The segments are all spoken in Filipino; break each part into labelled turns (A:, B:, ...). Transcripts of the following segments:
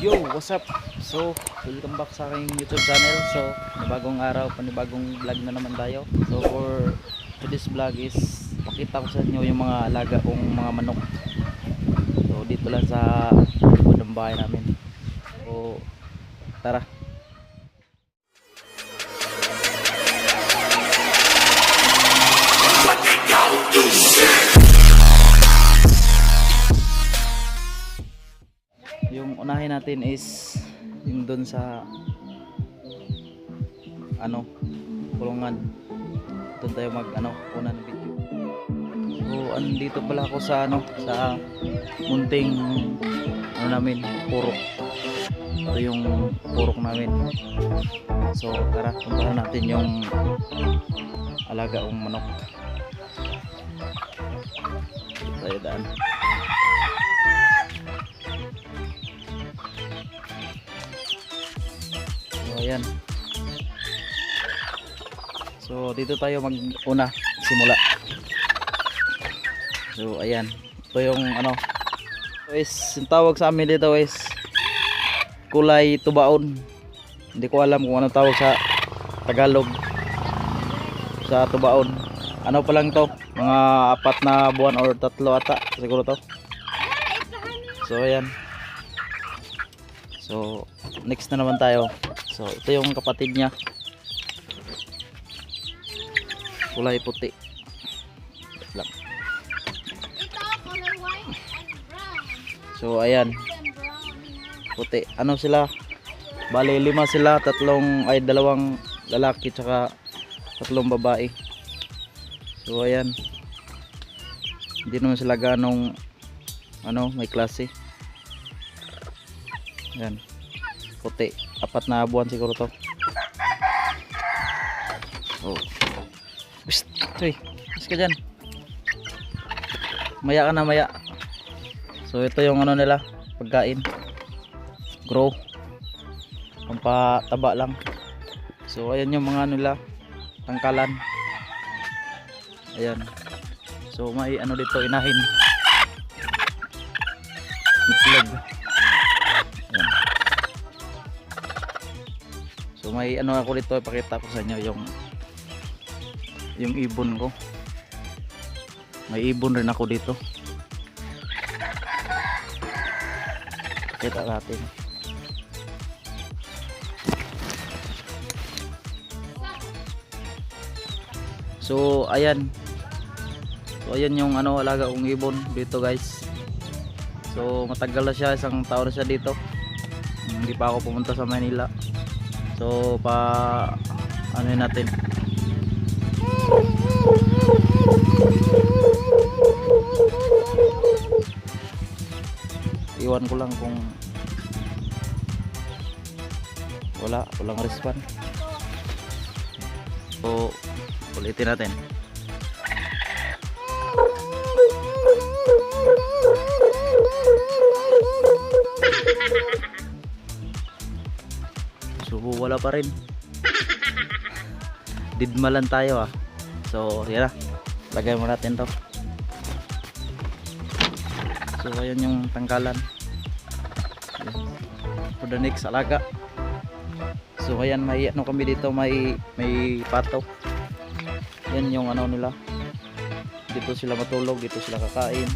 A: Yo, what's up? So, welcome back sa aking YouTube channel. So, panibagong araw, panibagong vlog na naman tayo. So, for today's vlog is pakita ko sa inyo yung mga alaga kong mga manok. So, dito lang sa likod ng bahay namin. So, tara. Yung unahin natin is yung doon sa ano kulungan. Doon tayo mag ano una ng video. So andito pala ako sa ano sa munting ano namin purok. Ito yung purok namin. So tara puntahan natin yung alaga kong manok. Tayo daan ayan. So dito tayo mag-una simula. So ayan. Ito yung ano. Ito is yung tawag sa amin dito is kulay tubaon. Hindi ko alam kung ano tawag sa Tagalog sa tubaon. Ano pa lang to? Mga apat na buwan or tatlo ata siguro to. So ayan. So next na naman tayo. So ito yung kapatid niya. Kulay puti. Lang. So ayan, puti. Ano sila? Bali lima sila, tatlong ay dalawang lalaki tsaka tatlong babae. So ayan. Hindi naman sila ganong ano, may klase. Ayan. Puti. Apat na buwan siguro to. Oh. Psst. Uy, mas ka dyan. Maya ka na maya. So ito yung ano nila, pagkain. Grow. Pampataba lang. So ayan yung mga ano nila, tangkalan. Ayan. So may ano dito inahin. Itlog. May ano ako dito ipakita ko sa inyo yung yung ibon ko. May ibon rin ako dito. Kita natin. So ayan. So ayan yung ano alaga kong ibon dito guys. So matagal na siya, isang taon na siya dito. Hindi pa ako pumunta sa Manila. So pa ano natin. Iwan ko lang kung wala, walang respond. So ulitin natin. Rin. Didmalan tayo ah. So yan na. Lagay mo natin to. So ayan yung tangkalan. For the next alaga. So ayan may ano kami dito may may pato. Yan yung ano nila. Dito sila matulog, dito sila kakain.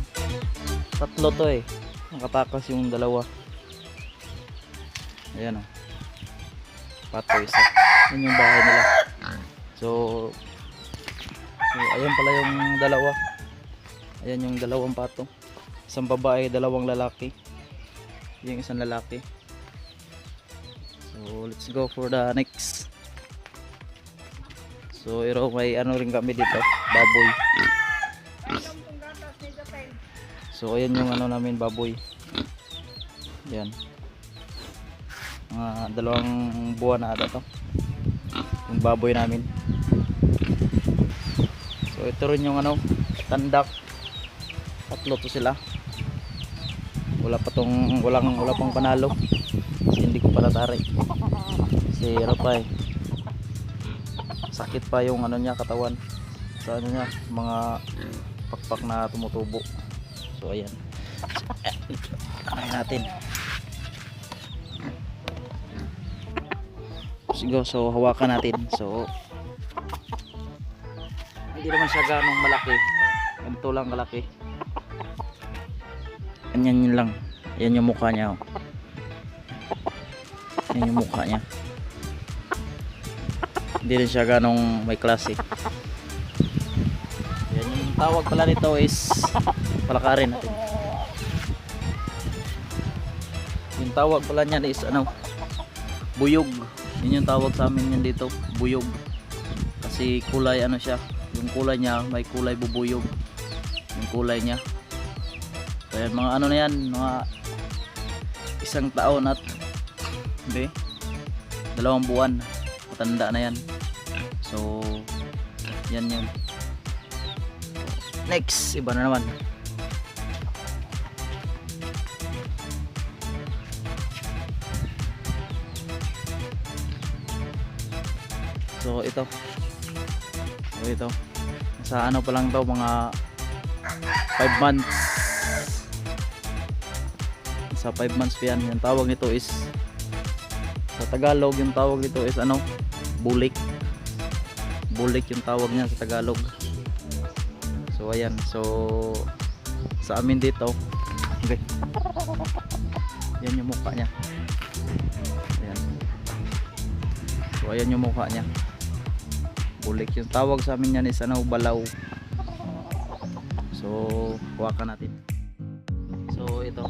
A: Tatlo to eh. Nakatakas yung dalawa. Ayan oh. Pato isa. Yan yung bahay nila. So, ayan pala yung dalawa. Ayan yung dalawang pato. Isang babae, dalawang lalaki. Yung isang lalaki. So, let's go for the next. So, iro may ano rin kami dito, baboy. So, ayan yung ano namin, baboy. Yan. Mga dalawang buwan na ata to. Yung baboy namin. So, ito rin yung ano, tandak. Tatlo to sila. Wala pa tong, walang, wala pang panalo. Kasi hindi ko pala taray. Kasi ano pa eh. Sakit pa yung ano niya katawan. Sa ano niya, mga pakpak na tumutubo. So ayan. So, ayan natin. Sige, so hawakan natin. So, hindi naman siya ganong malaki. Ganito lang kalaki. Ganyan yun lang. Yan yung mukha niya. Oh. Yan yung mukha niya. Hindi rin siya ganong may klase. Yan yung tawag pala nito is palakarin natin. Yung tawag pala niyan is ano buyog. Yun yung tawag sa amin yan dito, buyog. Kasi kulay ano siya, yung kulay niya may kulay bubuyog. Yung kulay niya. So yan, mga ano na yan, mga isang taon at be, dalawang buwan. Matanda na yan. So yan yung next, iba na naman. So ito. So ito. Sa ano pa lang to mga 5 months. Sa 5 months pa yan. Yung tawag nito is sa Tagalog yung tawag nito is ano? Bulik. Bulik yung tawag niya sa Tagalog. So ayan. So sa amin dito. Okay. Yan yung mukha niya. Ayan. So ayan yung mukha niya. Bulik yung tawag sa amin yan is ano, balaw. So, huwakan natin. So, ito.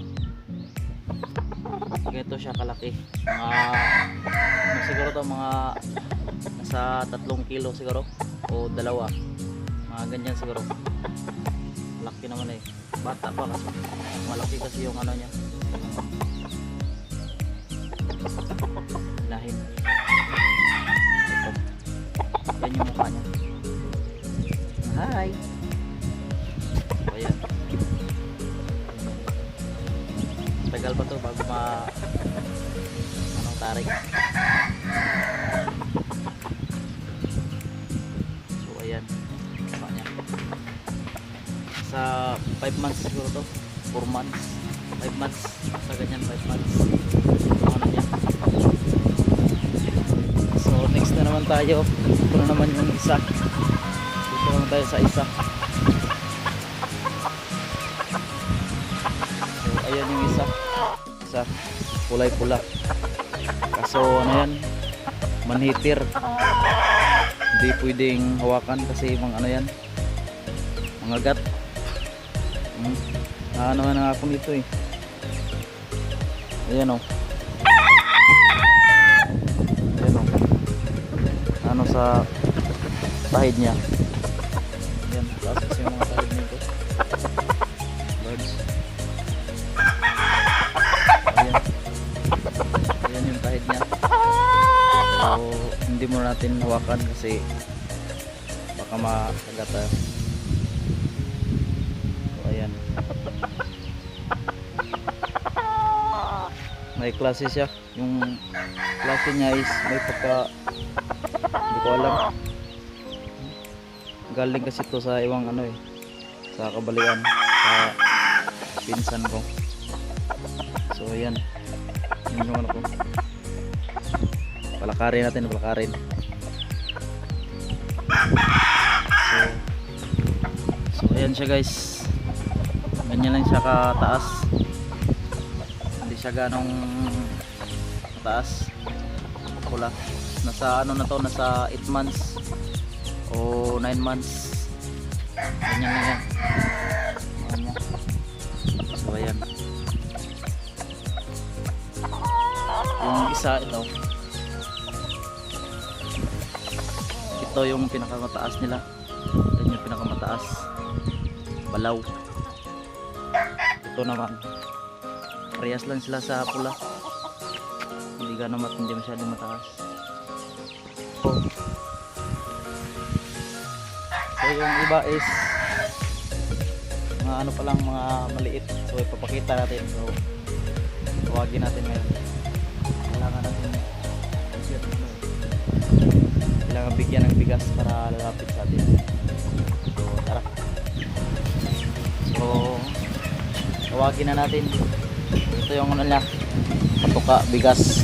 A: Ganito siya kalaki. Mga, ano siguro to, mga nasa tatlong kilo siguro. O dalawa. Mga ganyan siguro. Laki naman eh. Bata pa kasi. Malaki kasi yung ano niya. Lahin. Yan yung mukha niya. Hi! So, ayan. Tagal pa to bago ma... Anong tarik. So, ayan. Mukha niya. Sa 5 months siguro to. 4 months. 5 months. Sa ganyan 5 months. Naman tayo. Ito na naman yung isa. Dito naman tayo sa isa. So ayan yung isa. Isa. Kulay pula. Kaso ano yan? Manhitir. Hindi pwedeng hawakan kasi mga ano yan. Mga gat. Hmm. Ah, ano nga ako nito eh. Ayan o. Oh. Sa tahid niya. Yan, kasi yung mga tahid nito. Birds. Ayan. Ayan yung tahid niya. So, hindi mo natin hawakan kasi baka makagat tayo. So, ayan. May klase siya. Yung klase niya is may pagka ko alam. Galing kasi to sa iwang ano eh sa kabalian sa pinsan ko. So ayan. Yun yung ano ko. Palakarin natin palakarin. So so ayan siya guys. Ganyan lang siya kataas. Hindi siya ganong mataas pula. Nasa ano na to nasa 8 months o 9 months. Ganyan na yan. Ayan so ayan. Yung isa ito. Ito yung pinakamataas nila. Ito yung pinakamataas. Balaw. Ito naman. Parehas lang sila sa pula hindi gano'n mat hindi masyadong mataas. So yung iba is mga ano pa lang mga maliit. So ipapakita natin. So tawagin natin ngayon. Kailangan natin kailangan bigyan ng bigas para lalapit sa atin. So tara. So tawagin na natin. Ito yung ano niya. Patuka bigas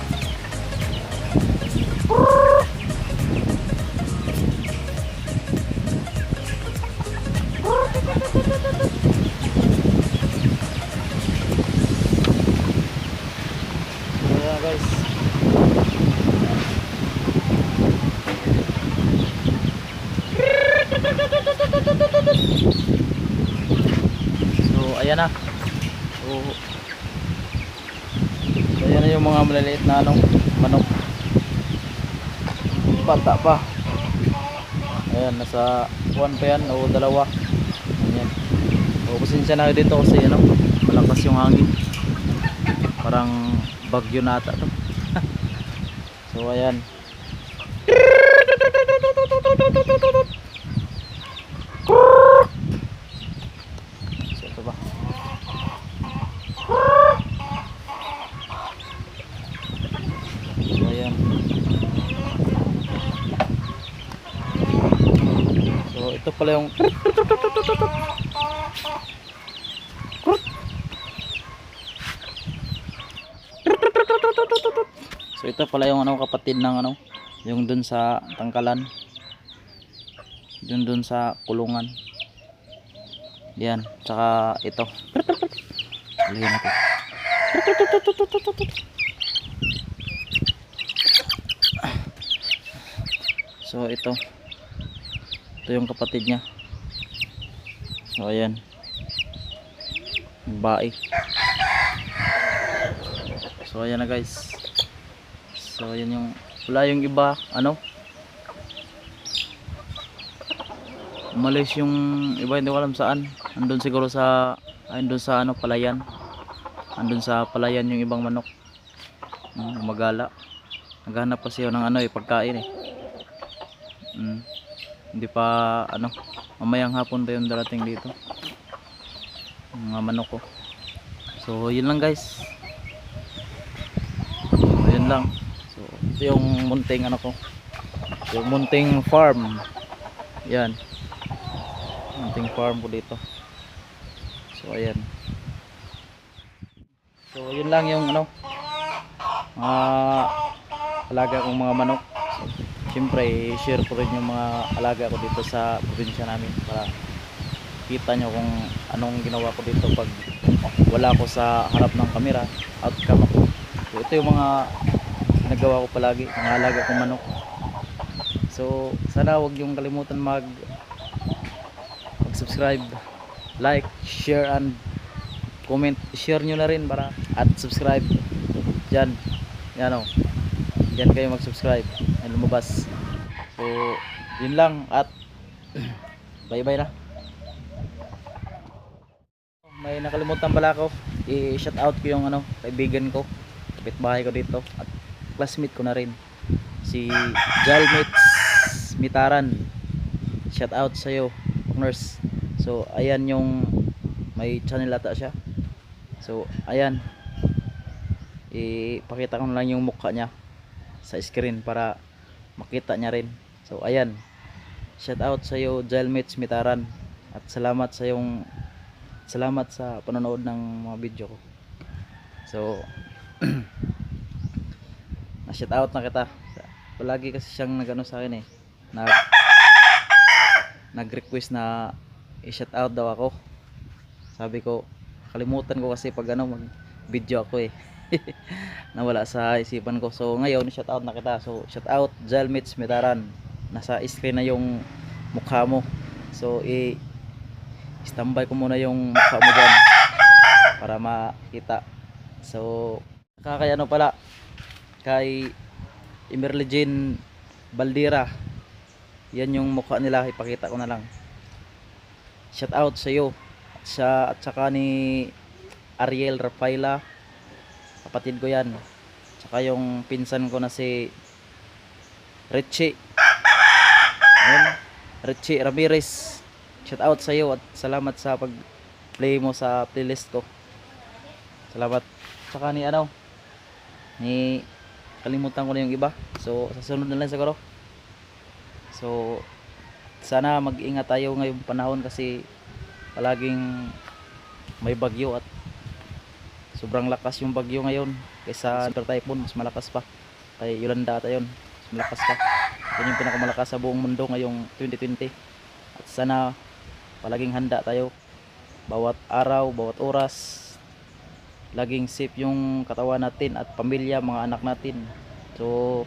A: yung mga maliliit na ano, manok. Bata pa. Ayan, nasa one pa yan o dalawa. Ayan. O pasensya na dito kasi ano, malakas yung hangin. Parang bagyo na ata to. so ayan. So ito ba? So ayan. So ito pala yung So ito pala yung ano kapatid ng ano, yung dun sa tangkalan. Dun dun sa kulungan. Yan, tsaka ito. Alihin natin. So ito. Ito yung kapatid niya. So ayan. Bae. So ayan na guys. So ayan yung wala yung iba ano umalis yung iba hindi ko alam saan andun siguro sa andun sa ano palayan andun sa palayan yung ibang manok mm, magala naghanap pa siya ng ano eh pagkain eh hindi pa ano mamayang hapon pa yung darating dito. Mga manok ko. So yun lang guys. So, yun lang. So ito yung munting ano ko. Yung munting farm. Yan. Munting farm ko dito. So ayan. So yun lang yung ano mga alaga kong mga manok syempre share ko rin yung mga alaga ko dito sa probinsya namin para kita nyo kung anong ginawa ko dito pag wala ko sa harap ng camera outcome ako so ito yung mga nagawa ko palagi mga alaga kong manok. So sana wag yung kalimutan mag mag subscribe like share and comment. Share nyo na rin para at subscribe. Dyan yan o dyan kayo mag subscribe and lumabas. So yun lang at bye bye na. May nakalimutan pala ako i-shout out ko yung ano kaibigan ko kapitbahay ko dito at classmate ko na rin. Si Jalmits Mitaran. Shout out sa iyo nurse. So ayan yung may channel ata siya. So ayan. Ipakita ko na lang yung mukha niya sa screen para makita niya rin. So ayan. Shout out sa iyo Jalmits Mitaran. At salamat sa yung salamat sa panonood ng mga video ko. So na shout out na kita. Palagi kasi siyang nagano sa akin eh. Nag nag request na i-shout out daw ako. Sabi ko kalimutan ko kasi pag ano mag video ako eh nawala sa isipan ko. So ngayon shout out na kita. So shout out Jalmits Metaran nasa screen na yung mukha mo. So i standby ko muna yung mukha mo dyan para makita. So kakay ano pala? Kay Emerly Jane Baldira. Yan yung mukha nila. Ipakita ko na lang. Shout out sa iyo sa, at saka ni Ariel Rafaela kapatid ko yan. Saka yung pinsan ko na si Richie. Ayun, Richie Ramirez. Shout out sa iyo at salamat sa pag play mo sa playlist ko. Salamat. Saka ni ano ni kalimutan ko na yung iba. So sa sunod na lang siguro. So sana mag-ingat tayo ngayong panahon kasi palaging may bagyo at sobrang lakas yung bagyo ngayon kaysa super typhoon mas malakas pa. Kay Yolanda ata yun mas malakas pa. Yun yung pinakamalakas sa buong mundo ngayong 2020 at sana palaging handa tayo. Bawat araw bawat oras laging safe yung katawan natin at pamilya mga anak natin. So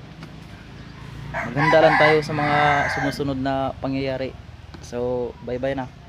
A: maghanda lang tayo sa mga sumusunod na pangyayari. So bye bye na